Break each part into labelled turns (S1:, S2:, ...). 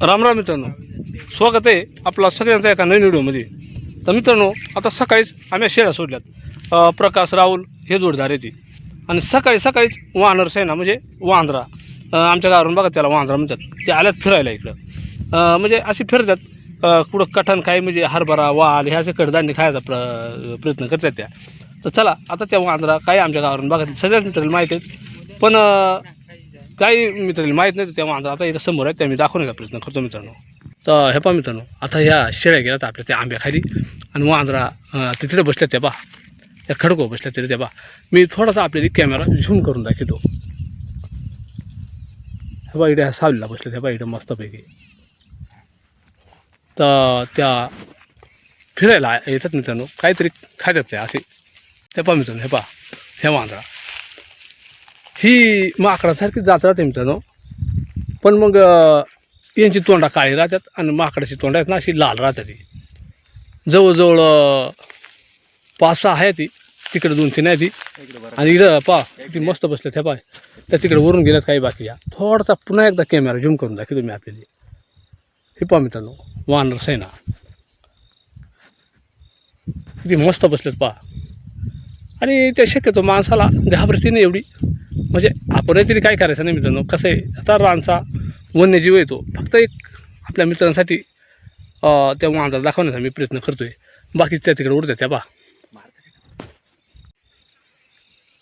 S1: राम राम मित्रांनो. स्वागत आहे आपला सगळ्यांचा एका नवीन व्हिडिओमध्ये. तर मित्रांनो आता सकाळीच आम्ही शेळ्या सोडल्यात. प्रकाश राहुल हे जोडदार येते आणि सकाळी सकाळीच वानर सेना म्हणजे वांद्रा. आमच्या गावावरून बघा त्याला वांद्रा म्हणतात. ते आल्यात फिरायला इकडं. म्हणजे असे फिरतात. कुठं कठण काही म्हणजे हरभरा वाल हे असे कडधान्य खायचा प्र प्रयत्न करतात त्या. तर चला आता त्या वांद्रा काही आमच्या गावावरून बघा. सगळ्याच मित्रांना माहीत आहेत. पण काही मित्रांनी माहीत नाही त्या माणसं आता इथं समोर आहे त्या मी दाखवण्याचा प्रयत्न करतो मित्रांनो. तर हे पहा मित्रांनो आता ह्या शेळ्या तर आपल्या त्या आंब्याखाली. आणि वांद्रा तिथे बसल्या त्या बा त्या खडको बसल्या तिथे त्या बा मी थोडासा आपल्याला कॅमेरा झूम करून दाखवतो. हे बा इकडे सावलीला बसल्या त्या बा इकडे मस्तपैकी. तर त्या फिरायला येतात मित्रांनो काहीतरी खातात त्या असे. त्या पहा मित्रांनो हे पहा. हे वांद्रा ही माकडासारखी जात राहते मित्रांनो. पण मग यांची तोंडा काळी राहतात आणि माकडाची तोंड आहेत ना अशी लाल राहतात ती जवळजवळ पाच सहा आहे ती तिकडे दोन तीन आहे ती आणि इकडं पा किती मस्त बसले त्या पाय त्या तिकडे वरून गेल्यात काही बाकी या. थोडासा पुन्हा एकदा कॅमेरा झूम करून दाखवतो तुम्ही आपल्याला. हे पहा मित्रांनो वानर सेना. किती मस्त बसलेत पहा. आणि ते शक्यतो माणसाला घाबरती नाही एवढी. म्हणजे आपणही तरी काय करायचं नाही मित्रांनो. कसं आहे आता रानचा वन्यजीव येतो. फक्त एक आपल्या मित्रांसाठी त्या मांजर दाखवण्याचा मी प्रयत्न करतो आहे बाकी त्या तिकडे उडतात त्या बा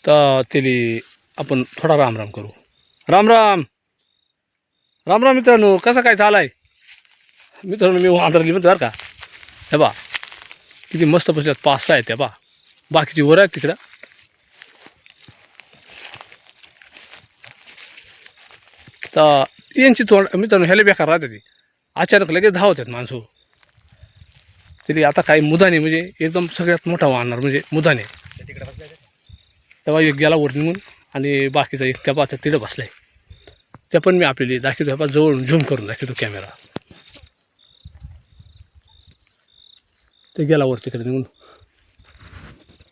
S1: तर त्याली आपण थोडा राम राम करू. राम राम राम राम मित्रांनो कसं काय चालाय? मित्रांनो मी वांदरली म्हणतो बरं का. हे बा किती मस्त बसल्यात पाच सहा आहेत त्या बा बाकीची वर आहेत तिकडं. तर यांची तोंड मित्रांनो ह्याला बेकार राहते ती. अचानक लगेच धावतात माणसं. तरी आता काही मुदाने म्हणजे एकदम सगळ्यात मोठा वाहणार म्हणजे मुदाने. तेव्हा एक गेला वर निघून आणि बाकीचा एक त्या पाच तिथं बसला आहे त्या पण मी आपल्याला दाखवतो ह्या जवळून झूम करून दाखवतो कॅमेरा ते गेला वर तिकडे निघून.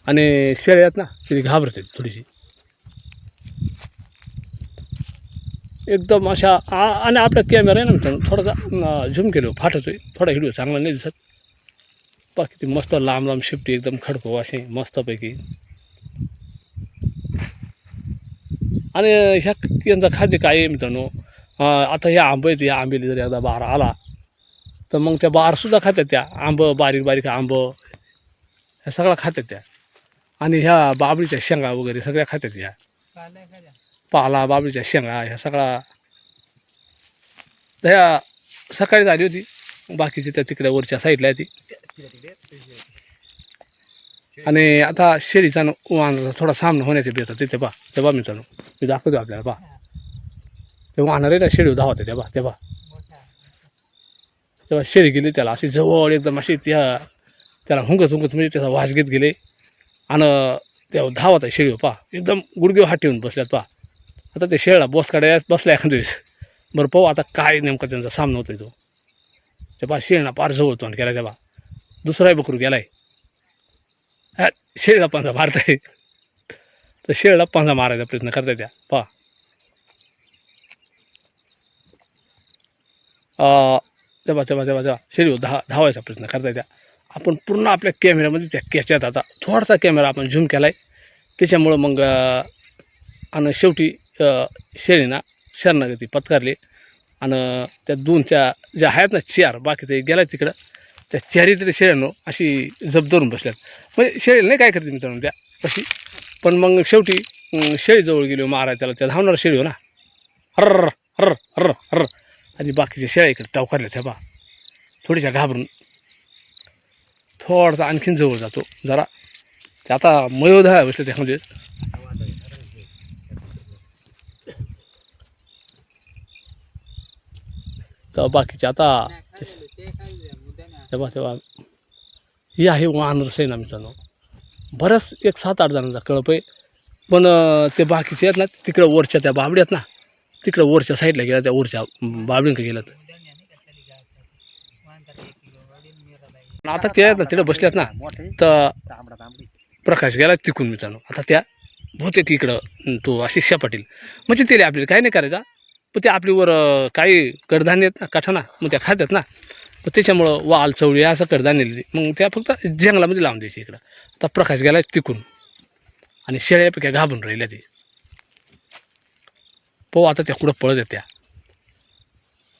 S1: आणि शेळ्यात ना तरी घाबरते थोडीशी. एकदम अशा आ- आणि आपला कॅमेरा आहे ना मित्रांनो थोडासा झूम केलो फाटतोय. थोडा व्हिडिओ चांगला नाही दिसत. बाकी ती मस्त लांब लांब शिफ्टी एकदम खडको असे मस्तपैकी. आणि ह्या यांचा खाद्य काय आहे मित्रांनो? आता ह्या आंबे आहेत या आंबेली जर एकदा बार आला तर मग त्या बारसुद्धा खात्यात त्या. आंब बारीक बारीक आंब ह्या सगळ्या खात्यात त्या. आणि ह्या बाबळीच्या शेंगा वगैरे सगळ्या खात्यात ह्या पाला बाबळीच्या शेंगा ह्या सगळा. ह्या सकाळी झाली होती. बाकीची त्या तिकडे वरच्या साईडला ती. आणि आता शेळीचा वाहनाचा थोडा सामना होण्याचे बेतात तिथे पा ते बा मित्रांनो मी दाखवतो आपल्याला पा ते वाहणार आहे ना शेळी धावते ते बा ते बा तेव्हा शेळी गेली त्याला अशी जवळ एकदम अशी त्या त्याला हुंगत हुंगत म्हणजे त्याचा वास घेत गेले. आणि तेव्हा धावत आहे शेळी पा एकदम गुडघे हात ठेवून बसल्यात पा आता ते शेळा बॉस काढायला बसला एखाद्या दिवस. बरं पाहू आता काय नेमका त्यांचा सामना होतोय तो. ते पा शेळना पार जवळ तोंड केला तेव्हा दुसराही बकरू गेलाय. हा शेळला पांजा मारताय. तर शेळला पांजा मारायचा प्रयत्न करताय त्या. पा तेव्हा तेव्हा तेव्हा तेव्हा शेळी धा धावायचा प्रयत्न करताय त्या. आपण पूर्ण आपल्या कॅमेऱ्यामध्ये त्या कॅच्यात आता थोडासा कॅमेरा आपण झूम केला आहे त्याच्यामुळं मग आणि शेवटी अं, शरणागती पत्कारली. आणि त्या दोन त्या ज्या आहेत ना चार बाकी ते गेला तिकडं त्या चारी तरी शेळ्यानो अशी जप धरून बसल्यात. म्हणजे शेळीला नाही काय करते मित्रांनो त्या तशी. पण मग शेवटी शेळीजवळ गेलो माराय त्याला त्या धावणारा शेळी हो ना. हर्र हर्र हर्र हर्र. आणि बाकीच्या शेळ्या इकडे टावकारल्या त्या बा. थोडीशा घाबरून. थोडासा आणखीन जवळ जातो जरा. ते आता मयोधा बसले त्यामध्ये तर बाकीचे आता तेव्हा तेव्हा ही आहे वानर सेना नाव बऱ्याच एक सात आठ जणांचा कळप आहे पण ते बाकीचे आहेत ना तिकडं वरच्या त्या बाबड्या आहेत ना तिकडं वरच्या साईडला गेल्या त्या वरच्या बाबडींक गेल्यात आता ते आहेत ना तिकडं बसल्यात ना तर प्रकाश गेला तिकून मित्रांनो आता त्या बहुतेक इकडं तो अशी पाटील म्हणजे त्याला आपल्याला काही नाही करायचा पण ते आपलीवर अं, काही कडधान्य आहेत ना काठाना मग त्या खातात ना. मग त्याच्यामुळं वाल चवळी असं कडधान्य मग त्या फक्त जंगलामध्ये लावून द्यायची इकडं. आता प्रकाश गेला तिकून. आणि शेळ्यापैकी घाबरून राहिल्या ते. पाहू आता त्या कुठं पळत आहेत त्या.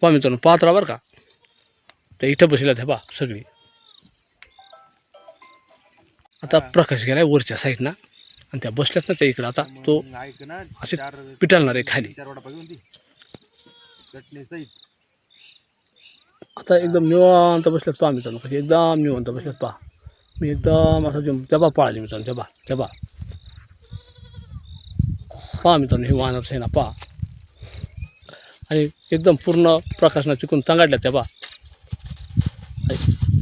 S1: पहा मित्रांनो पाहत राहा बरं का. त्या इथं बसल्या त्या पा सगळी. आता प्रकाश गेलाय वरच्या साईडनं आणि त्या बसल्यात ना त्या इकडं. आता तो असे पिटाळणार आहे खाली.
S2: चटणी सहित.
S1: आता एकदम निवांत बसल्यात पहा मित्रांनो. कशी एकदम निवांत बसल्यात पहा. मी एकदम असं जम जबा पाळली मित्रांनो जबा जबा पहा. मित्रांनो हे वाहनार आहे ना पहा. आणि एकदम पूर्ण प्रकाशना चिकून तांगाडल्या त्या पहा.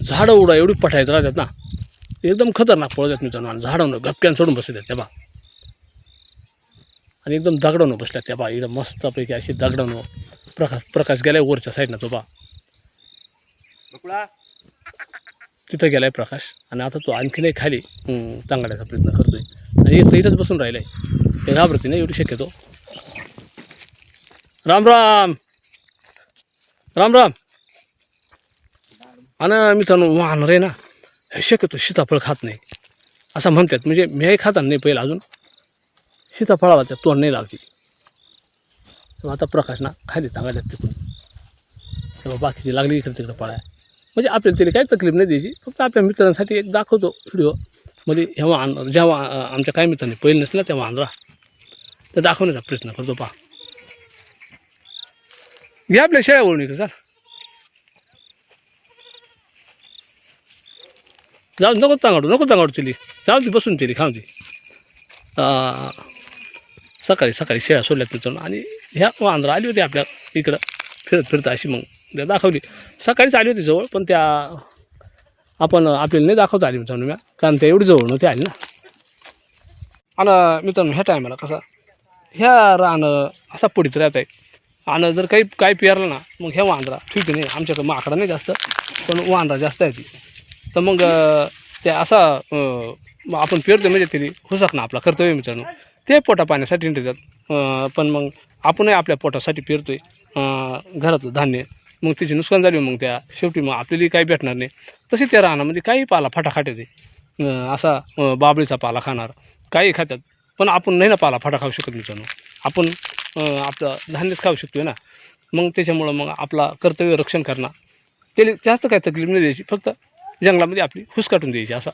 S1: झाडं उडा एवढी पठायचं राहतात ना. एकदम खतरनाक पळतात मित्रांनो आणि झाडांना गपक्यान सोडून बसले त्या पहा. आणि एकदम दगडानं बसल्यात त्या पहा. एकदम मस्तपैकी अशी दगडानं प्रकाश प्रकाश गेलाय वरच्या साईडनं तो
S2: बकुळा.
S1: तिथं गेलाय प्रकाश. आणि आता तो आणखीनही खाली हं, टांगण्याचा प्रयत्न करतोय. आणि एक इथंच बसून राहिलाय. ते घाबरते नाही एवढी शक्यतो. राम राम. राम राम. आणि मित्रांनो वाहणार आहे ना हे शक्यतो सीताफळ खात नाही. असं म्हणतात. म्हणजे मीही खाता नाही पहिला अजून. सीताफळाला त्या तोंड नाही लावते. मग आता प्रकाश ना खाली टांगायच्यात तिकडून तेव्हा बाकीची लागली इकडे तिकडे पळाय म्हणजे आपल्याला तरी काही तकलीफ नाही द्यायची फक्त आपल्या मित्रांसाठी एक दाखवतो व्हिडिओमध्ये म्हणजे जेव्हा आण जेव्हा आमच्या काही मित्रांनी पहिले नसलं तेव्हा आणला तर दाखवण्याचा प्रयत्न करतो पहा. घ्या आपल्या शेळ्यावरून इकडे चाल. जाऊ नको तांगाडू नको तांगाडू तिली. जाऊ ती बसून तिली खाऊ ती सकाळी सकाळी शेळ्या सोडल्या तिथून आणि ह्या वांद्रा आली होती आपल्या इकडं फिरत फिरत अशी मग त्या दाखवली. सकाळीच आली होती जवळ पण त्या आपण आपल्याला नाही दाखवता आली मित्रांनो म्या कारण त्या एवढी जवळ नव्हती आली ना. आणि मित्रांनो ह्या टायमाला कसा ह्या रानं असा पडीत राहत आहे आणि जर काही काही पेरलं ना मग ह्या वांजरा ठीक नाही आमच्याकडं माकडा नाही जास्त पण वांजरा जास्त आहे ती. तर मग त्या असा आपण पेरतो म्हणजे तरी हुसकणं ना आपला कर्तव्य मित्रांनो. ते पोटा पाण्यासाठी देतात पण मग आपणही आपल्या पोटासाठी पेरतो आहे घरातलं धान्य मग तिची नुकसान झाली मग त्या शेवटी मग आपल्याला काही भेटणार नाही. तशी त्या रानामध्ये काही पाला फाटा येते. असा बाबळीचा पाला खाणार काही खातात पण आपण नाही ना पाला फाटा खाऊ शकत मित्रांनो. आपण आपलं धान्यच खाऊ शकतो ना. मग त्याच्यामुळं मग आपला कर्तव्य रक्षण करणं. त्याला जास्त काही तकलीफ नाही द्यायची. फक्त जंगलामध्ये आपली हुसकाटून द्यायची असा.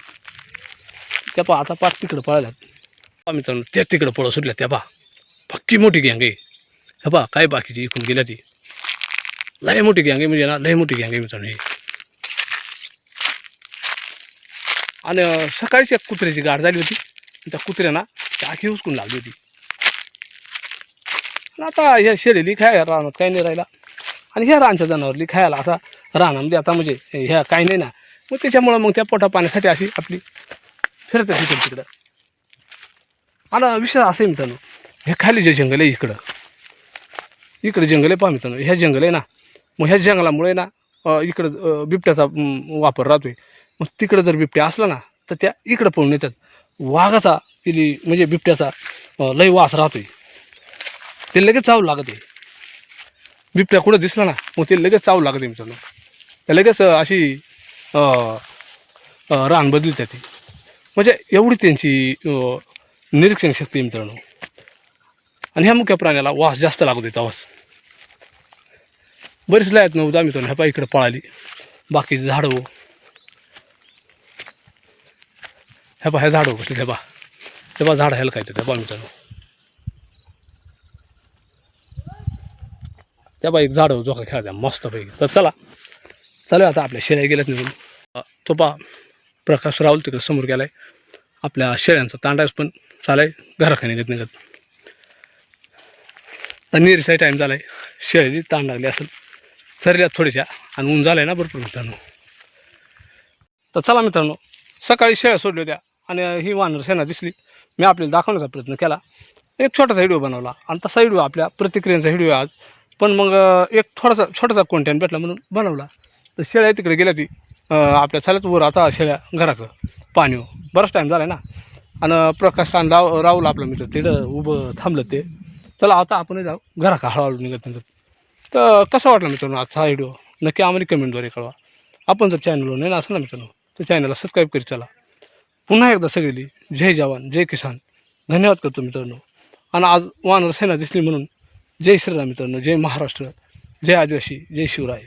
S1: त्या पा आता पाच तिकडं पळाल्यात. मित्रांनो त्या तिकडं पळत सुटल्या त्या पा पक्की मोठी गँग आहे. हे बा काय बाकीची इकून गेल्या ती. लय मोठी गँग आहे म्हणजे ना लय मोठी गँग आहे मित्रांनो ही. आणि सकाळीच एक कुत्र्याची गाठ झाली होती. त्या कुत्र्याना टाकी उचकून लागली होती. आता ह्या शेळीली खायला रानात काही नाही राहिला. आणि ह्या रानच्या जनावरली खायला असा रानामध्ये आता म्हणजे ह्या काही नाही ना. मग त्याच्यामुळं मग त्या पोटा पाण्यासाठी अशी आपली फिरत तिकडं तिकडं. आणि विषय असं आहे मित्रांनो हे खाली जे जंगल आहे इकडं. इकडे जंगल आहे पहा मित्रांनो. ह्या जंगल आहे ना. मग ह्या जंगलामुळे ना इकडं बिबट्याचा वापर वापर आहे मग तिकडं जर बिबट्या असला ना तर त्या इकडं पळून येतात वाघाचा तिली म्हणजे बिबट्याचा लय वास आहे ते लगेच चावू लागत आहे बिबट्या कुठं दिसला ना मग ते लगेच चावू लागते मित्रांनो. त्या लगेच अशी रान बदली ती. म्हणजे एवढी त्यांची निरीक्षण शक्ती मित्रांनो आणि ह्या मुख्य प्राण्याला वास जास्त लागू देता वास. बरीच लयात नऊ जा मित्रांनो ह्या पा इकडे पळाली. बाकीची झाडं हो. ह्या पा ह्या झाडं हो बसले ह्या पा. ह्या पा झाड ह्याला काय त्या पा मित्रांनो. त्या बा एक झाडं जोखा खेळायचा मस्तपैकी तर चला. चला आता आपल्या शेळ्या गेल्यात निघून. तो पा प्रकाश राहुल तिकडे समोर गेलाय. आपल्या शेळ्यांचा तांडाच पण चालाय घराखाने घेत निघत. तर निरीचा टाईम झालाय. शेळी ताण लागली असेल चरल्यात थोडीशा आणि ऊन झालंय ना भरपूर मित्रांनो. तर चला मित्रांनो सकाळी शेळ्या सोडल्या होत्या आणि ही वानर सेना दिसली. मी आपल्याला दाखवण्याचा प्रयत्न केला. एक छोटासा व्हिडिओ बनवला आणि तसा व्हिडिओ आपल्या प्रतिक्रियांचा व्हिडिओ आज. पण मग एक थोडासा छोटासा कॉन्टेंट भेटला म्हणून बनवला. तर शेळ्या तिकडे गेल्या ती. आपल्या चालत वर आता शेळ्या घराक पाणी हो. बराच टाईम झाला ना. आणि प्रकाश आणि राव राहुल आपलं मित्र तिथं उभं थांबलं ते. चला आता आपण जाऊ. घराक हळूहळू निघत निघत. तर कसा वाटला मित्रांनो आजचा हा व्हिडिओ नक्की आम्हाला कमेंटद्वारे कळवा. आपण जर चॅनलवर नाही असं ना मित्रांनो तर चॅनलला सबस्क्राईब करीत चला. पुन्हा एकदा सगळी जय जवान जय किसान. धन्यवाद करतो मित्रांनो. आणि आज वानर सेना दिसली म्हणून जय श्रीराम मित्रांनो जय महाराष्ट्र जय आदिवासी जय शिवराय.